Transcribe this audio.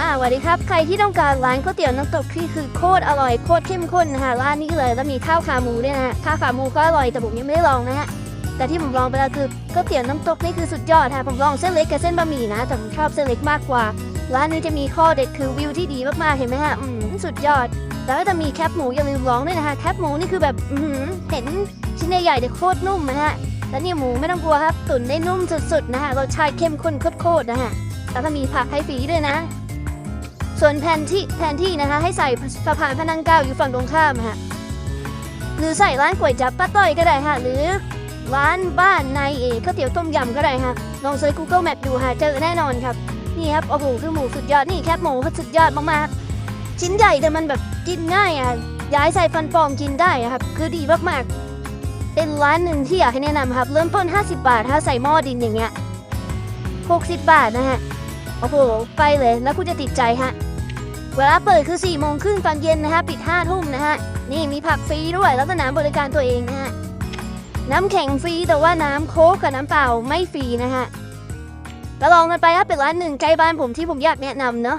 อ่าสวัสดีครับ ใครที่ต้องการร้านก๋วยเตี๋ยวน้ำตกที่คือโคตรอร่อยโคตรเข้มข้นนะคะร้านนี้เลยแล้วมีข้าวขาหมูด้วยนะฮะข้าวขาหมูก็อร่อยแต่ผมยังไม่ได้ลองนะฮะแต่ที่ผมลองไปแล้วคือก๋วยเตี๋ยวน้ำตกนี่คือสุดยอดค่ะผมลองเส้นเล็กกับเส้นบะหมี่นะแต่ผมชอบเส้นเล็กมากกว่า ร้านนี้จะมีข้อเด็ดคือวิวที่ดีมากๆเห็นไหมฮะอืมสุดยอด แล้วก็จะมีแคบหมูอย่าลืมลองด้วยนะคะแคบหมูนี่คือแบบอืเห็นชิ้นใหญ่ๆแต่โคตรนุ่มนะฮะแล้วนี่หมูไม่ต้องกลัวครับตุ๋นได้นุ่มสุดๆนะฮะรสชาติเข้มข้นโคตรๆนะฮะแล้วก็มีผักให้ฟรีด้วยนะ ส่วนแผนที่แผนที่นะคะให้ใส่สะพานพระนังเกล้าอยู่ฝั่งตรงข้ามฮะหรือใส่ร้านก๋วยจั๊บป้าต้อยก็ได้ค่ะ หรือร้านบ้านนายเอกข้าวเตี๋ยวต้มยำก็ได้ค่ะ ลองเซิร์ช Google Map ดูหาเจอแน่นอนครับ นี่ครับโอ้โหคือหมูสุดยอดนี่แคบหมูเขาสุดยอดมากๆ ชิ้นใหญ่แต่มันแบบกินง่ายอะย้ายใส่ฟันปลอมกินได้ครับ คือดีมากๆ เป็นร้านหนึ่งที่อยากให้แนะนำครับ เริ่มต้น 50 บาทถ้าใส่หม้อดินอย่างเงี้ย60 บาทนะฮะ โอ้โห ไปเลยแล้วคุณจะติดใจฮะ เวลาเปิดคือ4ี่โมงครึ่งตอนเย็นนะฮะ ปิด5้าทุ่มนะฮะ นี่มีผักฟรีด้วยแล้วก็น้ำบริการตัวเองนะฮะ น้ำแข็งฟรีแต่ว่าน้ำโค้กกับน้ำเปล่าไม่ฟรีนะฮะก็ลองกันไปครับเป็นร้านหนึ่งใกล้บ้านผมที่ผมอยากแนะนำเนาะ